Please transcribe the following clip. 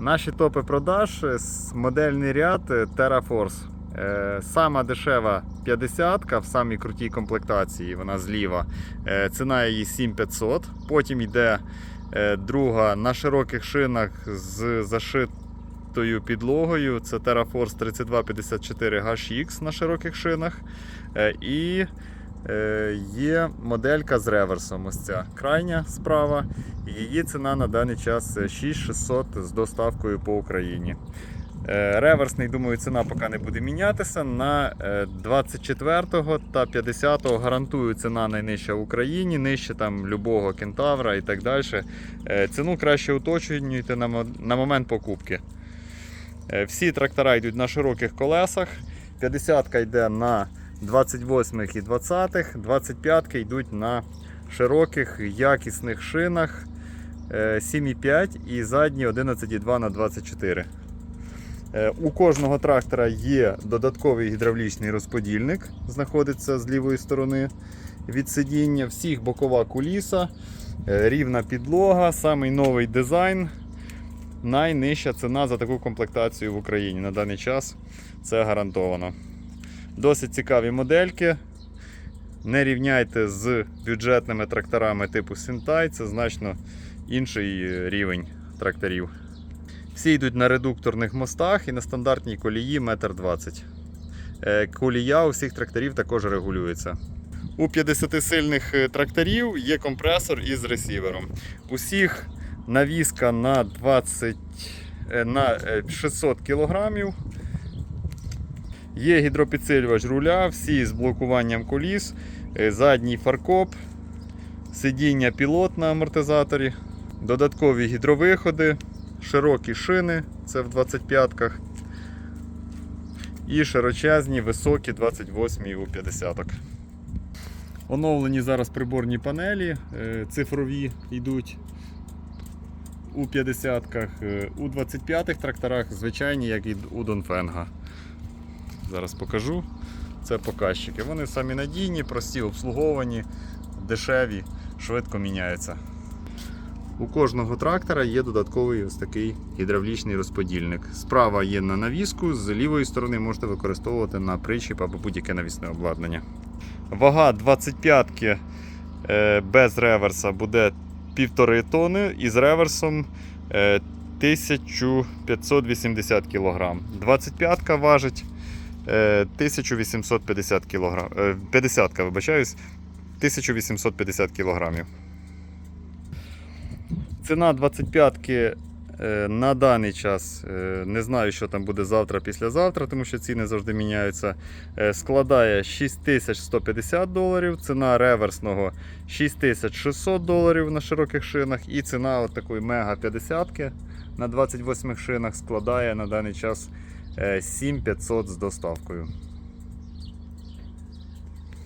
Наші топи продаж е, модельний ряд е, TerraForce. Е, Сама дешева 50 в самій крутій комплектації, вона зліва. Ціна її 7500. Потім йде друга на широких шинах з зашитою підлогою. Це TerraForce 3254 HX на широких шинах. І є моделька з реверсом. Ось ця крайня справа. Її ціна на даний час 6600 з доставкою по Україні. Е, Реверсний, думаю, ціна поки не буде мінятися. На е, 24 та 50 гарантую ціна найнижча в Україні, нижче там любого кентавра і так далі. Е, Ціну краще уточнюйте на, момент покупки. Е, Всі трактора йдуть на широких колесах. 50-ка йде на 28 і 20, 25 йдуть на широких якісних шинах е, 7,5 і задні 11,2 на 24. Е, У кожного трактора є додатковий гідравлічний розподільник, знаходиться з лівої сторони від сидіння. Всіх бокова куліса, е, рівна підлога, самий новий дизайн. Найнижча ціна за таку комплектацію в Україні на даний час це гарантовано. Досить цікаві модельки. Не рівняйте з бюджетними тракторами типу Сінтай, це значно інший рівень тракторів. Всі йдуть на редукторних мостах і на стандартній колії 1,20 м. Е, Колія у всіх тракторів також регулюється. У 50-сильних е, тракторів є компресор із ресівером. Усіх навіска на 20 е, на е, 600 кг. Є гідропідсилювач руля, всі з блокуванням коліс, е, задній фаркоп, сидіння пілот на амортизаторі, додаткові гідровиходи, широкі шини, це в 25-ках. І широчезні, високі 28 у 50-ок. Оновлені зараз приборні панелі, е, цифрові йдуть у 50-ках, е, у 25-х тракторах звичайні, як і у Донфенга. Зараз покажу. Це показчики. Вони самі надійні, прості, обслуговані, дешеві, швидко міняються. У кожного трактора є додатковий ось такий гідравлічний розподільник. Справа є на навіску, з лівої сторони можете використовувати на причіп або будь-яке навісне обладнання. Вага 25-ки е, без реверса буде 1,5 тони і з реверсом е, 1580 кг. 25-ка важить 1850 кг. 50-ка, вибачаюсь, 1850 кг. Ціна 25-ки е, на даний час е, не знаю, що там буде завтра, післязавтра, тому що ціни завжди міняються. е, Складає 6150 доларів, ціна реверсного 6600 доларів на широких шинах, і ціна от такої мега 50 на 28 шинах складає на даний час 7500 з доставкою.